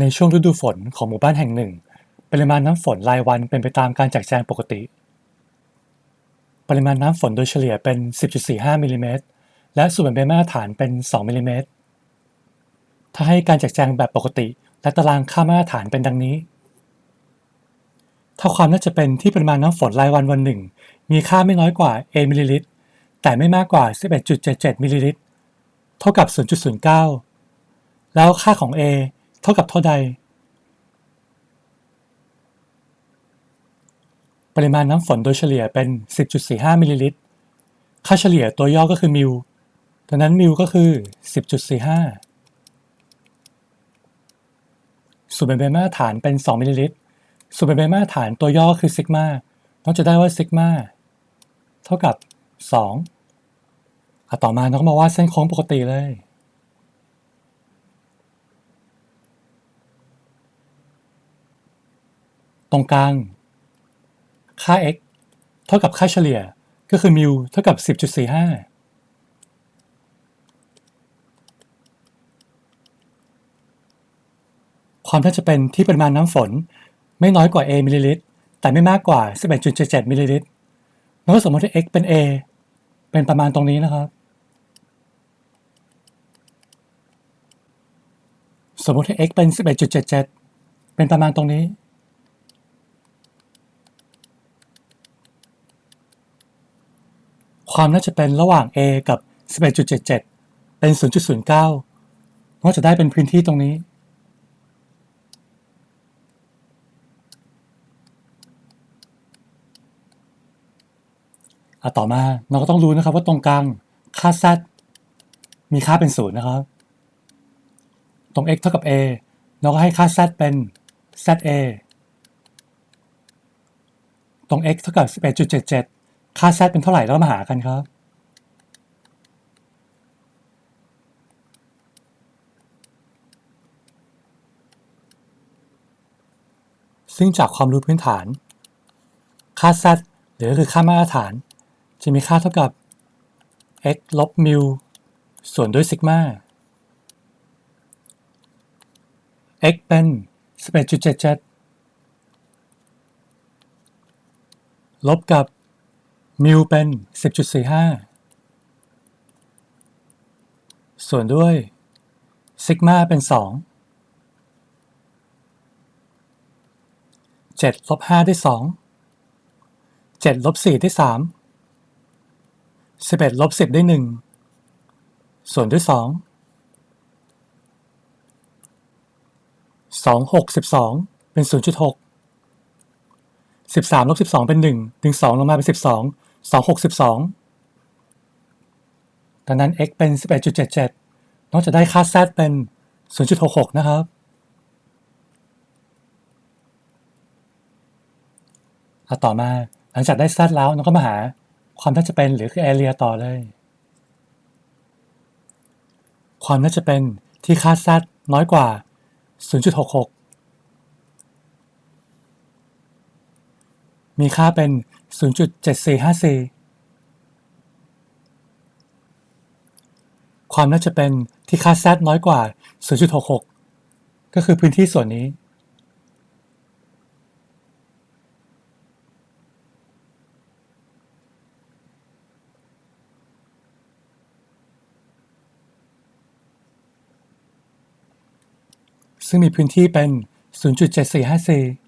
ในช่วงฤดูฝนของหมู่บ้านแห่งหนึ่ง ปริมาณน้ำฝนรายวันเป็นไปตามการแจกแจงปกติ ปริมาณน้ำฝนโดยเฉลี่ยเป็น 10.45มิลลิเมตรและส่วนแบ่งเป็นมาตรฐานเป็น 2มิลลิเมตรถ้าให้การแจกแจงแบบปกติ และตารางค่ามาตรฐานเป็นดังนี้ ถ้าความน่าจะเป็นที่ปริมาณน้ำฝนรายวันวันหนึ่ง มีค่าไม่น้อยกว่า A มิลลิลิตร แต่ไม่มากกว่า 11.77มิลลิลิตร เท่ากับ 0.09 แล้วค่าของ A เท่ากับเท่าใด ปริมาณน้ำฝนโดยเฉลี่ยเป็น 10.45 มิลลิลิตร ค่าเฉลี่ยตัวย่อก็คือมิลดังนั้นมิลก็คือ 10.45ส่วนเป็นเป็นมาตรฐานเป็น 2 มิลลิลิตรส่วนเป็นเป็นมาตรฐานตัวย่อคือซิกมาเราจะได้ว่าซิกมาเท่ากับ 2อะต่อมาเราก็มาวาดเส้นโค้งปกติเลย ตรงกลาง ค่า x เท่ากับค่าเฉลี่ยก็คือมิวเท่ากับ 10.45 ความน่าจะเป็นที่ปริมาณน้ำฝนไม่น้อยกว่า A มิลลิลิตร แต่ไม่มากกว่า 11.77 มิลลิลิตรแล้วก็สมมติว่า x เป็น A เป็นประมาณตรงนี้นะครับ สมมติให้ x เป็น 11.77 เป็นประมาณตรงนี้ ความน่าจะเป็นระหว่าง a กับ 11.77 เป็น 0.09 ก็จะได้เป็นพื้นที่ตรงนี้อะต่อมาเราก็ต้องรู้นะครับว่าตรงกลางค่า z มีค่าเป็นศูนย์นะครับ ตรง x เท่ากับ a เราก็ให้ค่า z เป็น za ตรง x เท่ากับ 11.77 ค่า z เป็นเท่าไหร่แล้วมาหากันครับ ซึ่งจากความรู้พื้นฐาน ค่า z หรือคือค่ามาตรฐาน จะมีค่าเท่ากับ x ลบมิวส่วนด้วยซิกมา x เป็น11.77ลบกับ มิวเป็น10.45ส่วนด้วยซิกมาเป็น2 7ลบ5ได้2 7ลบ4ได้3 11ลบ10ได้1ส่วนด้วย2 2 6 12เป็น 0.6 13ลบ12เป็น1ดึง2ลงมาเป็น12 2 6 12ดังนั้น x เป็น11.77นอกจากได้ค่า z เป็น0.66นะครับเอะต่อมาหลังจากได้ z แล้วเราก็มาหาความน่าจะเป็นหรือคือ area ต่อเลย ความน่าจะเป็นที่ค่า z น้อยกว่า 0.66 มีค่าเป็น 0.7454 ความน่าจะเป็นที่ค่า z น้อยกว่า 0.66 ก็คือพื้นที่ส่วนนี้ ซึ่งมีพื้นที่เป็น 0.7454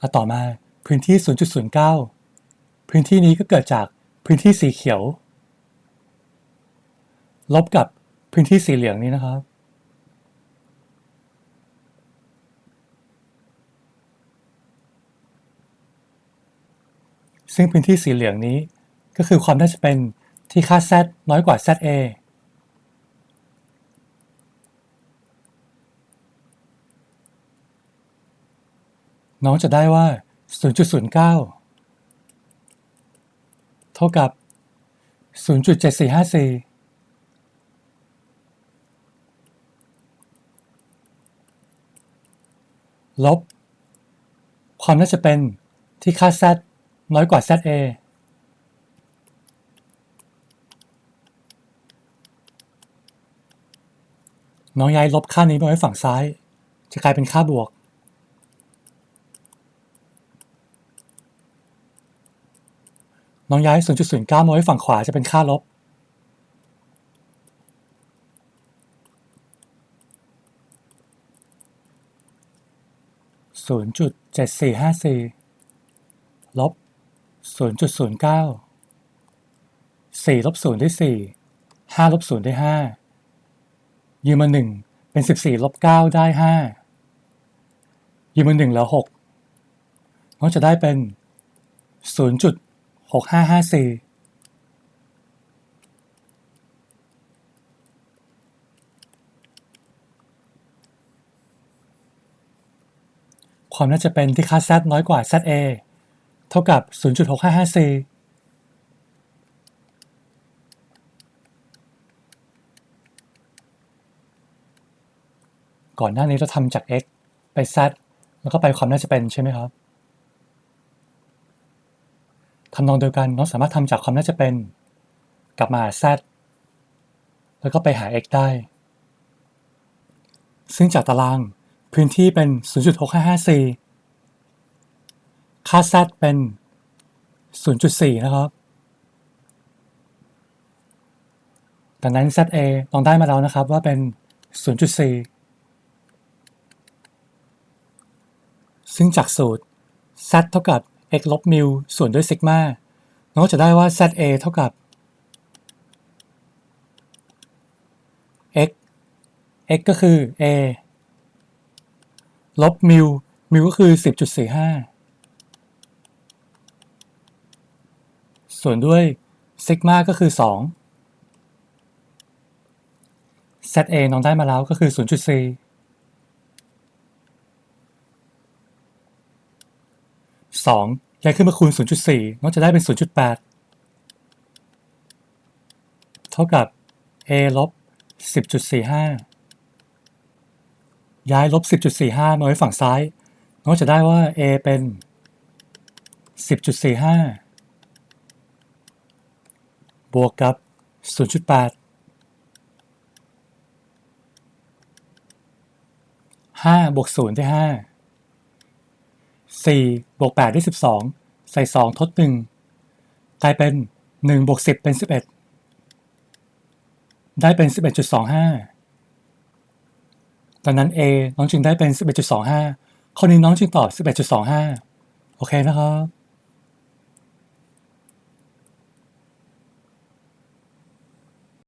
อะต่อมาพื้นที่ 0.09 พื้นที่นี้ก็เกิดจากพื้นที่สีเขียว ลบกับพื้นที่สีเหลืองนี้นะครับ ซึ่งพื้นที่สีเหลืองนี้ก็คือความน่าจะเป็นที่ค่า z น้อยกว่า za น้องจะได้ว่า 0.09 เท่ากับ 0.7454ลบ ความน่าจะเป็นที่ค่า z น้อยกว่า z a น้องย้ายลบค่านี้ไปไว้ฝั่งซ้าย จะกลายเป็นค่าบวก น้องย้าย 0.09 มาไว้ฝั่งขวาจะเป็นค่าลบ0.7454ลบ0.09 4ลบ0ได้4 5ลบ0ได้5ยืมมา1เป็น14ลบ9ได้5ยืมมา1แล้ว6น้องจะได้เป็น 0.6554ความน่าจะเป็นที่ค่า z น้อยกว่า za เท่ากับ 0.6554ก่อนหน้านี้เราทำจาก x ไป z แล้วก็ไปความน่าจะเป็นใช่ไหมครับ ทำนองเดียวกันน้องสามารถทำจากความน่าจะเป็น กลับมาหา z แล้วก็ไปหา x ได้ ซึ่งจากตารางพื้นที่เป็น 0.6554 ค่า z เป็น 0.4 นะครับ ดังนั้น za ลองได้มาแล้วนะครับว่าเป็น 0.4 ซึ่งจากสูตร z เท่ากับ x ลบมิวส่วนด้วยซิกมาเราก็จะได้ว่า za เท่ากับ x x ก็คือ a ลบมิวมิวก็คือ 10.45 ส่วนด้วยซิกมาก็คือ 2 za น้องได้มาแล้วก็คือ 0.4 2ย้ายขึ้นมาคูณ 0.4 น้องจะได้เป็น 0.8 เท่ากับ a ลบ 10.45 ย้ายลบ 10.45 มาไว้ฝั่งซ้าย น้องจะได้ว่า a เป็น 10.45 บวกกับ 0.8 5บวก0ได้ 5 4บวก8ได้ 12 ใส่ 2 ทด 1 กลายเป็น 1 บวก 10 เป็น 11 ได้เป็น 11.25 ดังนั้น A น้องจึงได้เป็น 11.25 ข้อนี้น้องจึงตอบ 11.25 โอเคนะครับ